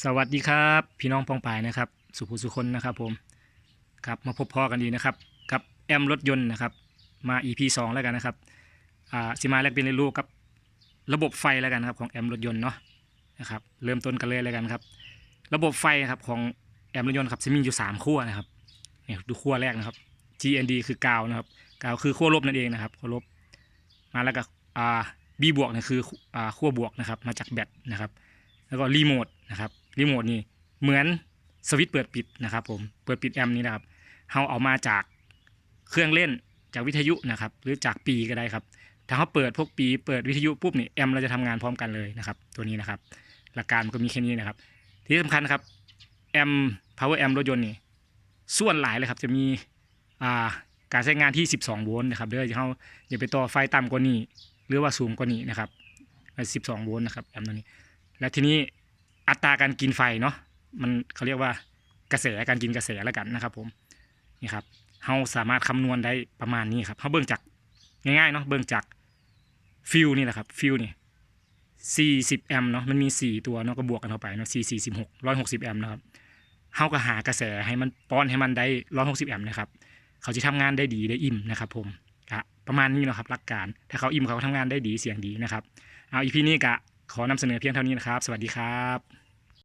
สวัสดีครับ พี่น้องปองปายนะครับ สุภูสุคนนะครับผมครับมาพบพ่อกันดีนะครับกับแอมรถยนต์นะครับมา EP 2 แล้วกันนะครับอ่าสิมาแลกเป็นเรียนรู้กับระบบไฟแล้วกันนะครับของแอมรถยนต์เนาะนะครับเริ่มต้นกันเลยแล้วกันครับ ระบบไฟนะครับของแอมรถยนต์ครับจะมีอยู่ 3 ขั้วนะครับเนี่ยดูขั้วแรกนะครับ GND คือกาวนะครับกาวคือขั้วลบนั่นเองนะครับขั้วลบมาแล้วก็อ่า B บวกเนี่ยคืออ่าขั้วบวกนะครับมาจากแบตนะครับแล้วก็รีโมทนะครับ รีโมทนี่เหมือนสวิตช์เปิดปิดนะครับผมเปิดปิดแอมนี่นะครับเราเอามาจากเครื่องเล่นจากวิทยุนะครับ หรือจากปีก็ได้ครับ ถ้าเขาเปิดพวกปีเปิดวิทยุปุ๊บนี่แอมเราจะทำงานพร้อมกันเลยนะครับ ตัวนี้นะครับ หลักการมันก็มีแค่นี้นะครับ ที่สำคัญครับแอม power amp รถยนต์นี่ส่วนหลายเลยครับ จะมีาการใช้งานที่ 12 โวลต์นะครับเด้อเขาอย่าไปต่อไฟต่ำกว่านี้ หรือว่าสูงกว่านี้นะครับ 12 โวลต์นะครับแอมตัวนี้ และทีนี้ อัตราการกินไฟเนาะมันเขาเรียกว่ากระแสการกินกระแสแล้วกันนะครับ ผมนี่ครับเราสามารถคำนวณได้ประมาณนี้ครับเราเบิ่งจากง่ายๆเนาะเบิ่งจากฟิลนี่แหละครับฟิลนี่40แอมเนาะมันมี4ตัวเนาะก็บวกกันเข้าไปเนาะ4 46 160แอมนะครับเราก็หากระแสให้มันป้อนให้มันได้160แอมนะครับเขาจะทำงานได้ดีได้อิ่มนะครับ ผมประมาณนี้เนาะครับหลักการ ถ้าเขาอิ่มเขาก็ทำงานได้ดีเสียงดีนะครับ เอาอีพีนี้กะ ขอนำเสนอเพียงเท่านี้นะครับ สวัสดีครับ